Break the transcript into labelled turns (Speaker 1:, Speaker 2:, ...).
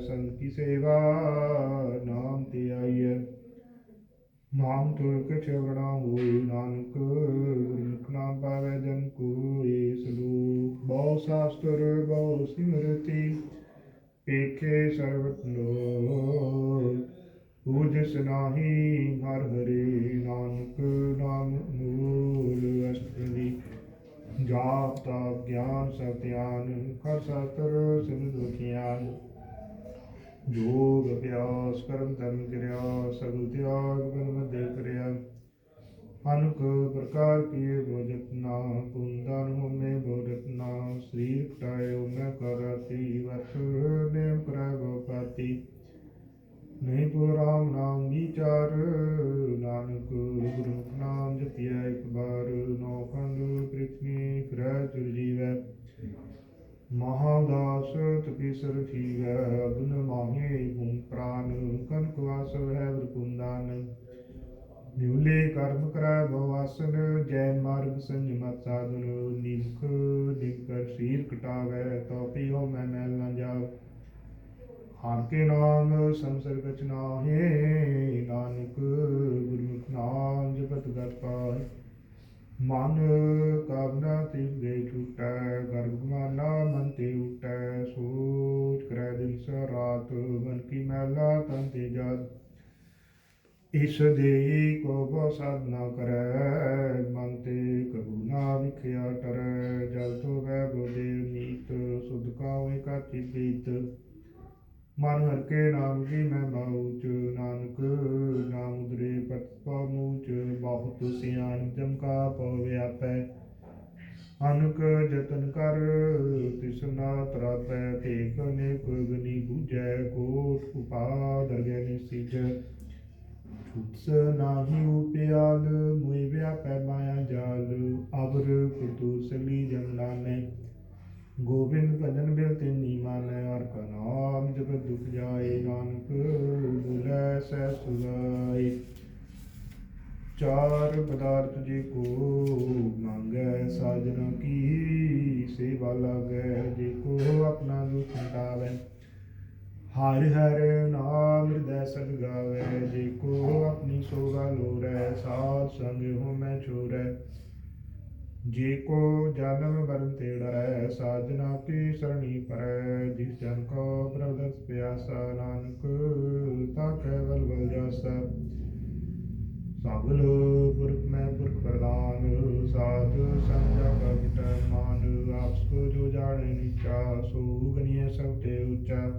Speaker 1: ਸੰਤ ਸੇਵਾ, ਨਾਮ ਤੇ ਆਈਐ। ਨਾਮ ਤੁਰ ਕਛ ਵਰਣਾ ਨਾਨਕ ਗੁਰਮੁਖ ਨਾਮ ਪਾਵੈ ਜਨ ਕੋਇ ਸਲੋਕ। ਬਹੁ ਸ਼ਾਸਤਰ, ਬਹੁ ਸਿਮਰਤੀ, ਪੇਖੇ ਸਰਬਤ ਲੋਕ। ਪੂਜਸ ਨਾਹੀ ਹਰ ਹਰੇ, ਨਾਨਕ ਨਾਮ ਮੂਲ ਅਸ਼ਟਪਦੀ ਜਾਪ ਤਾਪ, ਗਿਆਨ ਸਤਿਆਨ ਕਰ ਸਤਰ ਸਿਮਤ ਜੋਗ ਅਭਿਆਸ ਕਰਮ ਧਰਮ ਕਿਰਿਆ, ਸਗਲ ਤਿਆਗ ਬਨ ਮਧੇ ਕਰਿਆ। ਅਨਕ ਪ੍ਰਕਾਰ ਕੀ ਬੋਜਤਨਾ ਪੁੰਦਨ ਹੋਮੇ ਬੋਜਤਨਾ ਸ੍ਰੀ ਕਟਾਇ ਮੈਂ ਕਰਤੀ ਵਰਤ ਨੇਮ ਕਰੈ ਗੋਪਾਤੀ ਨਹੀਂ ਪੋ ਰਾਮ ਨਾਮ ਵਿਚਾਰ, ਨਾਨਕ ਗੁਰੂ ਨਾਮ ਜਪਿਆ ਇਕ ਬਾਰ। ਨੌ ਖੰਡ ਪ੍ਰਿਥਵੀ ਫਿਰੈ ਜੀਵੈ। ਮਹਾਦਾਸ ਤਪੀਸਰ ਥੀਵੈ ਅਗਨ ਮਾਹੇ ਭੂਮ ਪ੍ਰਾਨ, ਕਨਕ ਵਾਸ ਹੈ ਵਰਕੁੰਦਾਨ ਨਿਉਲੇ ਕਰਮ ਕਰੈ ਭਵਾਸਨ ਜੈ ਮਾਰਗ ਸੰਜਮਤ ਸਾਧਨ। ਨਿਮਖ ਨਿਕਰ ਸੀਰ ਕਟਾਵੈ ਤੋ ਪਿਓ ਮੈਂ ਮੈਲ ਨ ਜਾਵ ਹਰ ਕੇ ਨਾਮ ਸੰਸਰ ਕਛ ਨਾਹੀ ਨਾਨਕ ਰਾਤ ਮਨ ਕੀ ਮੈਲਾ ਤਨ ਜਦ ਇਸ ਦੇਈ ਕੋ ਬੋ ਸਾਧਨਾ ਕਰੈ, ਮਨ ਤੇ ਕਬੂ ਨਾ ਵਿਖਿਆ ਟਰੈ। ਜਲ ਤੋ ਵੈ ਬੋਦੇ ਨੀਤ, ਸੁਧ ਕਾਵੇ ਕਾਤੀ ਪ੍ਰੀਤ। ਮਨ ਹਰ ਕੇ ਨਾਮ ਜੀ ਮੈਂ ਬਾਉਚ ਨਾਨਕ ਨਾਮ ਉਦਰੇ ਪਤ ਪਾਮੂਚ ਬਹੁਤ ਸਿਆਣ ਜਮ ਕਾ ਪਉ ਅਨਕ ਜਤਨ ਕਰ, ਤਿਸਨਾ ਤਰਾਪੈ ਤੇਕ ਨੇ ਕੁਗਨੀ ਬੂਝੈ, ਕੋਟ ਉਪਾ ਦਰਗਹਿ ਨਿਸਿਜ ਛੁਟਸ ਨਾਹੀ ਉਪਿਆਲ ਮੁਇ ਵਿਆਪੈ ਮਾਇਆ ਜਾਲ। ਅਬਰ ਕੁਤੂ ਸਲੀ ਜਮਨਾਨੇ ਗੋਬਿੰਦ ਭਜਨ ਬਿਲ ਤੇ ਨੀਮਾਨੈ ਹਰ ਕਾ ਨਾਮ ਜਗਤ ਦੁਖ ਜਾਏ, ਨਾਨਕ ਬੁਲੈ ਸਹਿ ਸੁਗਾਏ ਚਾਰ ਪਦਾਰਥ ਜੇ ਕੋ ਮੰਗੈ ਸਾਜਨ ਕੀ ਸੇਵਾ ਲਾਗੈ? ਜੇ ਕੋ ਆਪਣਾ ਦੁਖ ਮਿਟਾਵੈ, ਹਰਿ ਹਰਿ ਨਾਮ ਹਿਰਦੈ ਸਦ ਗਾਵੇ। ਜੇ ਕੋ ਆਪਣੀ ਸੋਗਾ ਲੋਰੈ ਸਾਧ ਸੰਗ ਹੋ ਮੈਂ ਛੋਰੈ ਜੇ ਕੋ ਜਨਮ ਮਰਨ ਤੇ ਡਰੈ ਸਾਜਨਾ ਕੀ ਸਰਣੀ ਪਰੈ। ਜਿਸ ਜਨ ਕੋ ਪ੍ਰਭਦਸ ਪਿਆਸਾ, ਨਾਨਕ ਤਾ ਕੇਵਲ ਬਲ ਜਾਸਾ। ਸਗਲ ਪੁਰਖ, ਮੈਂ ਪੁਰਖ ਪ੍ਰਦਾਨ ਸਾਧ ਸੰਜਾ ਕਪਟ ਮਾਨ, ਆਪਸ ਕੋ ਜੋ ਜਾਣੇ ਨੀਚਾ ਸੋ ਗਨੀਏ ਸਭ ਤੇ ਉੱਚਾ।